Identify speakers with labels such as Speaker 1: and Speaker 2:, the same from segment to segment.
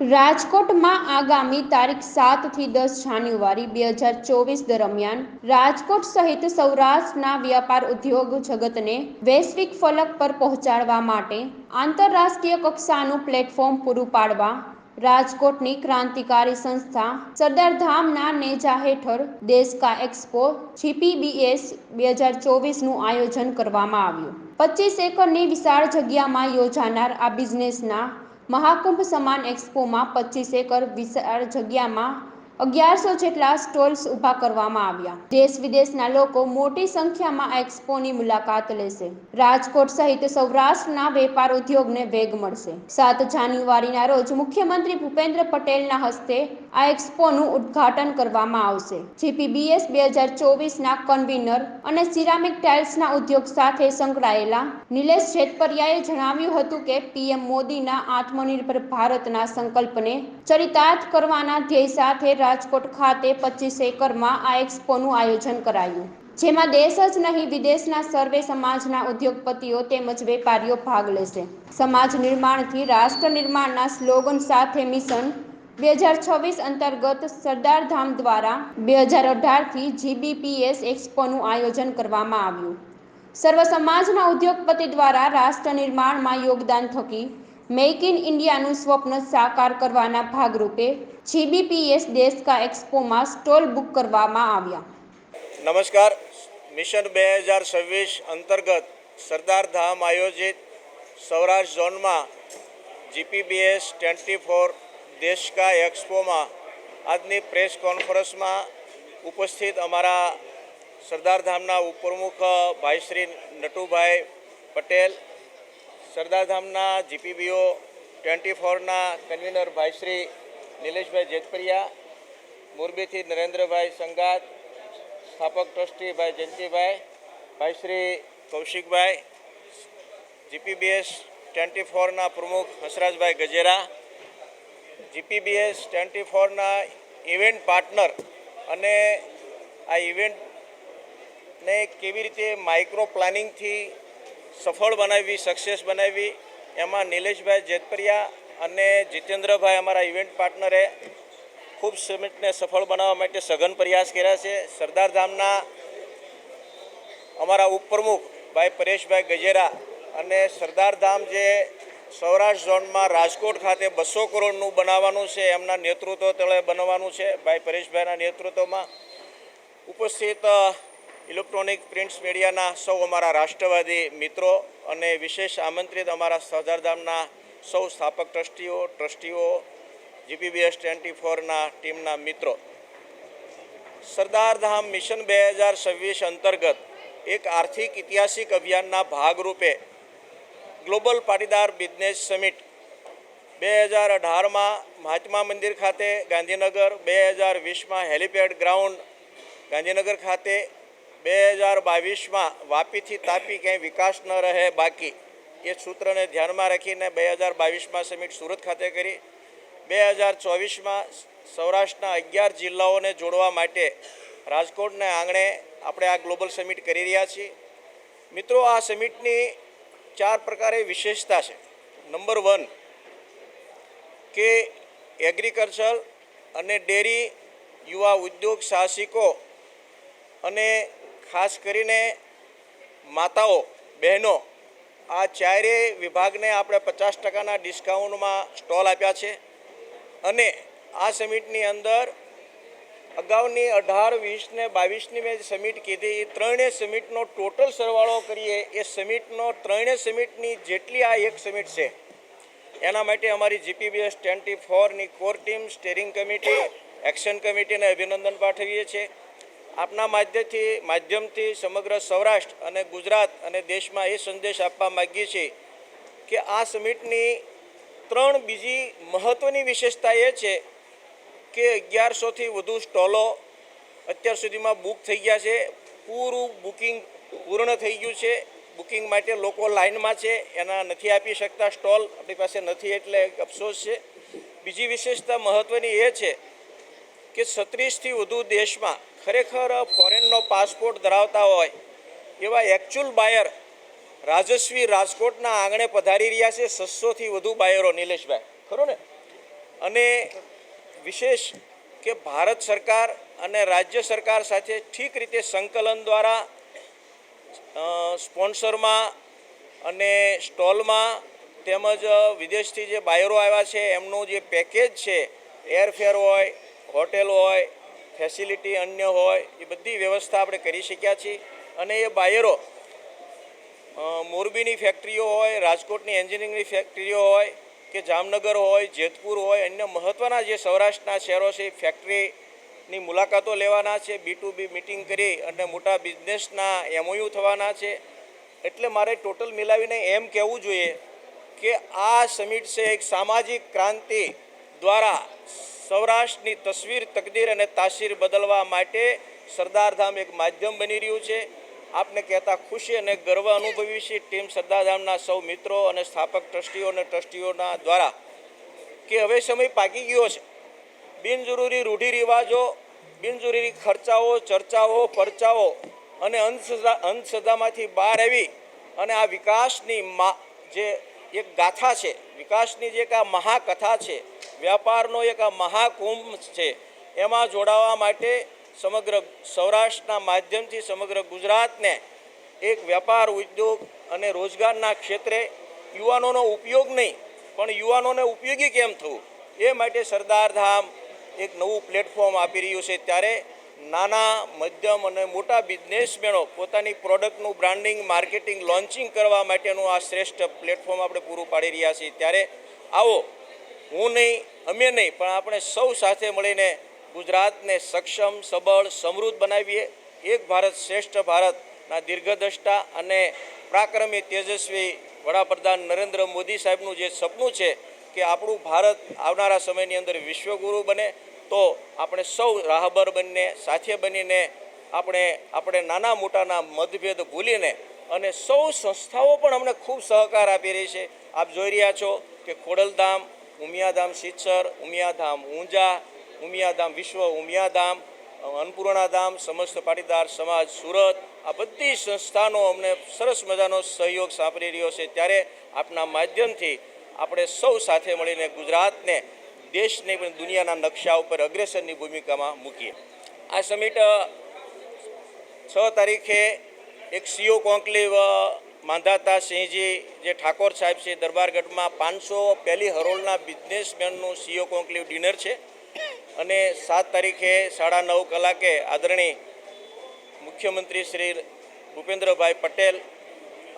Speaker 1: રાજકોટમાં આગામી તારીખ સાતથી દસ જાન્યુઆરી બે હજાર ચોવીસ દરમિયાન રાજકોટ સહિત સૌરાષ્ટ્રના વ્યાપાર ઉદ્યોગ જગતને વૈશ્વિક ફલક પર પહોંચાડવા માટે આંતરરાષ્ટ્રીય કક્ષાનું પ્લેટફોર્મ પૂરું પાડવા રાજકોટની ક્રાંતિકારી સંસ્થા સરદારધામના નેજા હેઠળ દેશ કા એક્સપો જીપીબીએસ બે હજાર ચોવીસનું આયોજન કરવામાં આવ્યું. પચીસ એકરની વિશાળ જગ્યામાં યોજાનાર આ બિઝનેસના મહાકુંભ સમાન એક્સપોમાં પચીસ એકર વિશાળ જગ્યામાં અગિયારસો જેટલા સ્ટોલ્સ ઊભા કરવામાં આવ્યા. દેશ વિદેશના લોકો મોટી સંખ્યામાં એક્સપોની મુલાકાત લેશે. રાજકોટ સહિત સૌરાષ્ટ્રના વેપાર ઉદ્યોગને વેગ મળશે. સાત જાન્યુઆરીના રોજ મુખ્યમંત્રી ભૂપેન્દ્ર પટેલના હસ્તે આ એક્સપોનું ઉદ્ઘાટન કરવામાં આવશે. જીપીબીએસ બે હજાર ચોવીસના કન્વીનર અને સિરામિક ટાઇલ્સના ઉદ્યોગ સાથે સંકળાયેલા નિલેશ જેતપરિયાએ જણાવ્યું હતું કે, પીએમ મોદીના આત્મનિર્ભર ભારતના સંકલ્પને ચરિતાર્થ કરવાના ધ્યેય સાથે રાજકોટ ખાતે પચીસ એકરમાં આ એક્સપોનું આયોજન કરાયું. જેમાં દેશ જ નહીં, વિદેશના સર્વે સમાજના ઉદ્યોગપતિઓ તેમજ વેપારીઓ ભાગ લેશે. સમાજ નિર્માણથી રાષ્ટ્ર નિર્માણના સ્લોગન સાથે મિશન બે હજાર છવ્વીસ અંતર્ગત સરદાર ધામ દ્વારા બે હજાર અઢારથી જીબીપીએસ એક્સપોનું આયોજન કરવામાં આવ્યું. સર્વ સમાજના ઉદ્યોગપતિ દ્વારા રાષ્ટ્ર નિર્માણમાં યોગદાન થકી મેક ઇન ઇન્ડિયાનું સ્વપ્ન સાકાર કરવાના ભાગરૂપે જીબીપીએસ દેશ કા એક્સપોમાં સ્ટોલ બુક કરવામાં આવ્યા.
Speaker 2: નમસ્કાર. મિશન બે હજાર છવ્વીસ અંતર્ગત સરદાર ધામ આયોજિત સૌરાષ્ટ્ર ઝોનમાં જીપીબીએસ ટ્વેન્ટી ફોર દેશ કા એક્સપોમાં આજની પ્રેસ કોન્ફરન્સમાં ઉપસ્થિત અમારા સરદાર ધામના ઉપપ્રમુખ ભાઈ શ્રી નટુભાઈ પટેલ, સરદાર ધામના જીપીબીઓ ટ્વેન્ટી ફોરના કન્વીનર ભાઈ શ્રી નિલેશભાઈ જેતપરિયા, મોરબીથી નરેન્દ્રભાઈ સંગાત, સ્થાપક ટ્રસ્ટી ભાઈ જયંતિભાઈ ભાઈ શ્રી કૌશિકભાઈ, જીપીબીએસ ટ્વેન્ટી ફોરના પ્રમુખ હસરાજભાઈ ગજેરા જીપીબીએસ ટ્વેન્ટી ફોરના ઇવેન્ટ પાર્ટનર અને આ ઇવેન્ટને કેવી રીતે માઇક્રો પ્લાનિંગથી સફળ બનાવી, સક્સેસ બનાવી, એમાં નિલેશભાઈ જેતપરિયા અને જીતેન્દ્રભાઈ અમારા ઇવેન્ટ પાર્ટનરે ખૂબ સમિટને સફળ બનાવવા માટે સઘન પ્રયાસ કર્યા છે. સરદાર ધામના અમારા ઉપપ્રમુખ ભાઈ પરેશભાઈ ગજેરા અને સરદાર ધામ જે સૌરાષ્ટ્ર ઝોનમાં રાજકોટ ખાતે બસો કરોડનું બનાવવાનું છે, એમના નેતૃત્વ તળે બનવાનું છે. ભાઈ પરેશભાઈના નેતૃત્વમાં ઉપસ્થિત ઇલેક્ટ્રોનિક પ્રિન્ટ્સ મીડિયાના સૌ અમારા રાષ્ટ્રવાદી મિત્રો અને વિશેષ આમંત્રિત અમારા સરદારધામના સૌ સ્થાપક ટ્રસ્ટીઓ ટ્રસ્ટીઓ, જીપીબીએસ ટ્વેન્ટી ફોરના ટીમના મિત્રો. સરદારધામ મિશન બે હજાર છવ્વીસ અંતર્ગત એક આર્થિક ઐતિહાસિક અભિયાનના ભાગરૂપે ગ્લોબલ પાટીદાર બિઝનેસ સમિટ બે હજાર અઢારમાં મહાત્મા મંદિર ખાતે ગાંધીનગર, બે હજાર વીસમાં હેલિપેડ ગ્રાઉન્ડ ગાંધીનગર ખાતે, બે હજાર બાવીસમાં વાપીથી તાપી ક્યાંય વિકાસ ન રહે બાકી એ સૂત્રને ધ્યાનમાં રાખીને બે હજાર બાવીસમાં સમિટ સુરત ખાતે કરી. બે હજાર ચોવીસમાં સૌરાષ્ટ્રના અગિયાર જિલ્લાઓને જોડવા માટે રાજકોટને આંગણે આપણે આ ગ્લોબલ સમિટ કરી રહ્યા છીએ. મિત્રો, આ સમિટની ચાર પ્રકારે વિશેષતા છે. નંબર વન કે એગ્રીકલ્ચર અને ડેરી યુવા ઉદ્યોગ, સાહસિકો અને ખાસ કરીને માતાઓ, બહેનો, આ ચારેય વિભાગને આપણે પચાસ ટકાના ડિસ્કાઉન્ટમાં સ્ટોલ આપ્યા છે. અને આ સમિટની અંદર અગાઉની અઢાર, વીસ ને બાવીસની મેં સમિટ કીધી, એ ત્રણેય સમિટનો ટોટલ સરવાળો કરીએ, એ સમિટનો ત્રણેય સમિટની જેટલી આ એક સમિટ છે, એના માટે અમારી GPBS twenty ફોરની core team, steering committee, action કમિટીને અભિનંદન પાઠવીએ છીએ. આપના માધ્યમથી માધ્યમથી સમગ્ર સૌરાષ્ટ્ર અને ગુજરાત અને દેશમાં એ સંદેશ આપવા માગીએ છીએ કે આ સમિટની ત્રણ બીજી મહત્ત્વની વિશેષતા એ છે કે અગિયારસોથી વધુ સ્ટોલો અત્યાર સુધીમાં બુક થઈ ગયા છે. પૂરું બુકિંગ પૂર્ણ થઈ ગયું છે. બુકિંગ માટે લોકો લાઇનમાં છે. એના નથી આપી શકતા સ્ટોલ. આપણી પાસે નથી એટલે અફસોસ છે. બીજી વિશેષતા મહત્ત્વની એ છે કે છત્રીસથી વધુ દેશમાં ખરેખર ફોરેનનો પાસપોર્ટ ધરાવતા હોય એવા એકચ્યુઅલ બાયર રાજસ્વી રાજકોટના આંગણે પધારી રહ્યા છે. છસોથી વધુ બાયરો નિલેશભાઈ. ખરું ને? અને વિશેષ કે ભારત સરકાર અને રાજ્ય સરકાર સાથે ઠીક રીતે સંકલન દ્વારા સ્પોન્સરમાં અને સ્ટોલમાં તેમજ વિદેશથી જે બાયરો આવ્યા છે, એમનું જે પેકેજ છે, એરફેર હોય, હોટેલ હોય, ફેસિલિટી અન્ય હોય, એ બધી વ્યવસ્થા આપણે કરી શક્યા છીએ. અને એ બાયરો મોરબીની ફેક્ટરીઓ હોય, રાજકોટની એન્જિનિયરિંગની ફેક્ટરીઓ હોય કે જામનગર હોય, જેતપુર હોય, અન્ય મહત્ત્વના જે સૌરાષ્ટ્રના શહેરો છે ફેક્ટરીની મુલાકાતો લેવાના છે, બી ટુ બી મિટિંગ કરી અને મોટા બિઝનેસના એમઓયુ થવાના છે. એટલે મારે ટોટલ મિલાવીને એમ કહેવું જોઈએ કે આ સમિટ છે એક સામાજિક ક્રાંતિ દ્વારા સૌરાષ્ટ્રની તસવીર, તકદીર અને તાસીર બદલવા માટે સરદારધામ એક માધ્યમ બની રહ્યું છે. આપને કહેતા ખુશી અને ગર્વ અનુભવી છે ટીમ સરદારધામના સૌ મિત્રો અને સ્થાપક ટ્રસ્ટીઓ અને ટ્રસ્ટીઓના દ્વારા કે હવે સમય પાકી ગયો છે. બિનજરૂરી રૂઢિરિવાજો, બિનજરૂરી ખર્ચાઓ, ચર્ચાઓ, પરચાઓ અને અંધશ્રદ્ધા, અંધશ્રદ્ધામાંથી બહાર આવી અને આ વિકાસની મા, જે એક ગાથા છે, વિકાસની જે એક આ મહાકથા છે, વ્યાપારનો એક આ મહાકુંભ છે, એમાં જોડાવા માટે સમગ્ર સૌરાષ્ટ્રના માધ્યમથી સમગ્ર ગુજરાતને એક વ્યાપાર ઉદ્યોગ અને રોજગારના ક્ષેત્રે યુવાનોનો ઉપયોગ નહીં, પણ યુવાનોને ઉપયોગી કેમ થવું? એ માટે સરદારધામ એક નવું પ્લેટફોર્મ આપી રહ્યું છે. ત્યારે નાના, મધ્યમ અને મોટા બિઝનેસમેનો પોતાની પ્રોડક્ટનું બ્રાન્ડિંગ માર્કેટિંગ લોન્ચિંગ કરવા માટેનું આ શ્રેષ્ઠ પ્લેટફોર્મ આપણે પૂરું પાડી રહ્યા છીએ. ત્યારે આવો, હું નહીં, અમે નહીં, પણ આપણે સૌ સાથે મળીને ગુજરાતને સક્ષમ, સબળ, સમૃદ્ધ બનાવીએ. એક ભારત શ્રેષ્ઠ ભારતના દીર્ઘદ્રષ્ટા અને પ્રાક્રમી તેજસ્વી વડાપ્રધાન નરેન્દ્ર મોદી સાહેબનું જે સપનું છે કે આપણું ભારત આવનારા સમયની અંદર વિશ્વગુરુ બને, તો આપણે સૌ રાહબર બનીને સાથે બનીને, આપણે આપણે નાના મોટાના મતભેદ ભૂલીને અને સૌ સંસ્થાઓ પણ અમને ખૂબ સહકાર આપી રહી છે. આપ જોઈ રહ્યા છો કે ખોડલધામ, ઉમિયાધામ સિત્સર, ઉમિયાધામ ઊંઝા ઉમિયાધામ, વિશ્વ ઉમિયાધામ, અન્નપૂર્ણાધામ, સમસ્ત પાટીદાર સમાજ, સુરત, આ બધી સંસ્થાનો અમને સરસ મજાનો સહયોગ સાંપડી રહ્યો છે. ત્યારે આપના માધ્યમથી આપણે સૌ સાથે મળીને ગુજરાતને, દેશને પણ દુનિયાના નકશા ઉપર અગ્રેસરની ભૂમિકામાં મૂકીએ. આ સમિટ છ તારીખે એક સીઓ કોન્કલેવ માંધાતા સિંહજી, જે ઠાકોર સાહેબ છે દરબારગઢમાં પાંચસો પહેલી હરોળના બિઝનેસમેનનું સીઓ કોન્કલેવ ડિનર છે. અને સાત તારીખે સાડા નવ કલાકે આદરણીય મુખ્યમંત્રી શ્રી ભૂપેન્દ્રભાઈ પટેલ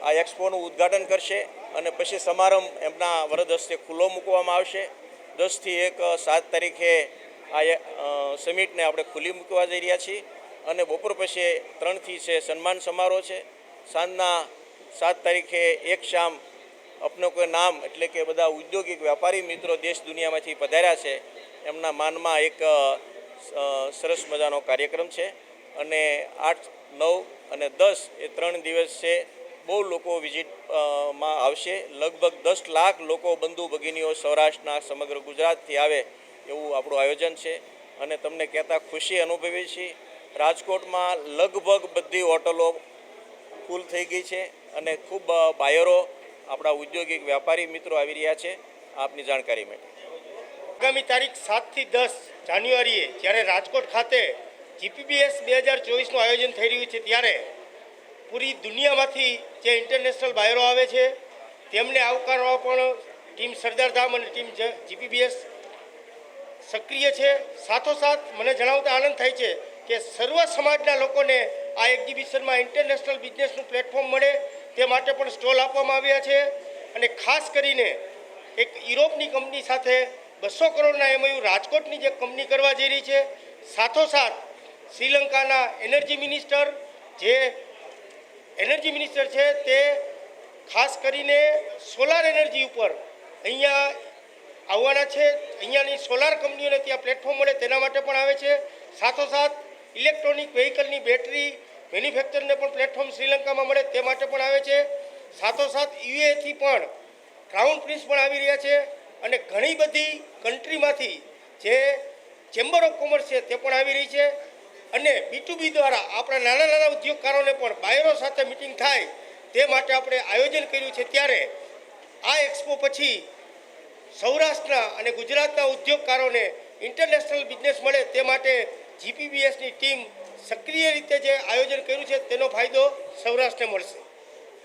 Speaker 2: આ એક્સપોનું ઉદ્ઘાટન કરશે અને પછી સમારંભ એમના વરદ હસ્તે ખુલ્લો મૂકવામાં આવશે. દસથી એક સાત તારીખે આ સમિટને આપણે ખુલ્લી મૂકવા જઈ રહ્યા છીએ અને બપોર પછી ત્રણથી છે સન્માન સમારોહ છે. સાંજના સાત તારીખે એક શામ અપનો કોઈ નામ, એટલે કે બધા ઉદ્યોગિક વ્યાપારી મિત્રો દેશ દુનિયામાંથી પધાર્યા છે, એમના માનમાં એક સરસ મજાનો કાર્યક્રમ છે. અને આઠ, નવ અને દસ એ ત્રણ દિવસ છે, બહુ લોકો વિઝિટમાં આવશે. લગભગ દસ લાખ લોકો બંધુ ભગીનીઓ સૌરાષ્ટ્રના સમગ્ર ગુજરાતથી આવે એવું આપણું આયોજન છે. અને તમને કહેતા ખુશી અનુભવી છીએ રાજકોટમાં લગભગ બધી હોટલો ફૂલ થઈ ગઈ છે અને ખૂબ બાયરો આપણા ઉદ્યોગિક વ્યાપારી મિત્રો આવી રહ્યા છે આપની જાણકારી માટે.
Speaker 3: આગામી તારીખ સાતથી દસ જાન્યુઆરીએ જ્યારે રાજકોટ ખાતે જીપીબીએસ બે હજાર ચોવીસનું આયોજન થઈ રહ્યું છે ત્યારે પૂરી દુનિયામાંથી જે ઇન્ટરનેશનલ બાયરો આવે છે, તેમને આવકારવા પણ ટીમ સરદારધામ અને ટીમ જીપીબીએસ સક્રિય છે. સાથોસાથ મને જણાવતા આનંદ થાય છે કે સર્વ સમાજના લોકોને આ એક્ઝિબિશનમાં ઇન્ટરનેશનલ બિઝનેસનું પ્લેટફોર્મ મળે. તે માટે પણ સ્ટોલ આપવામાં આવ્યા છે અને ખાસ કરીને એક યુરોપની કંપની સાથે બસો કરોડના એમઓયુ રાજકોટની જે કંપની કરવા જઈ રહી છે, સાથોસાથ શ્રીલંકાના એનર્જી મિનિસ્ટર જે એનર્જી મિનિસ્ટર છે તે ખાસ કરીને સોલાર એનર્જી ઉપર અહીંયા આવવાના છે. અહીંયાની સોલાર કંપનીઓને ત્યાં પ્લેટફોર્મ મળે તેના માટે પણ આવે છે. સાથોસાથ ઇલેક્ટ્રોનિક વ્હીકલની બેટરી મેન્યુફેક્ચરને પણ પ્લેટફોર્મ શ્રીલંકામાં મળે તે માટે પણ આવે છે. સાથોસાથ યુએથી પણ ક્રાઉન પ્રિન્સ પણ આવી રહ્યા છે અને ઘણી બધી કન્ટ્રીમાંથી જે ચેમ્બર ઓફ કોમર્સ છે તે પણ આવી રહી છે અને બીટુબી દ્વારા આપણા નાના નાના ઉદ્યોગકારોને પણ બાયરો સાથે મિટિંગ થાય તે માટે આપણે આયોજન કર્યું છે ત્યારે આ એક્સપો પછી સૌરાષ્ટ્રના અને ગુજરાતના ઉદ્યોગકારોને ઇન્ટરનેશનલ બિઝનેસ મળે તે માટે જીપીબીએસની ટીમ સક્રિય રીતે જે આયોજન કર્યું છે તેનો ફાયદો સૌરાષ્ટ્રને મળશે.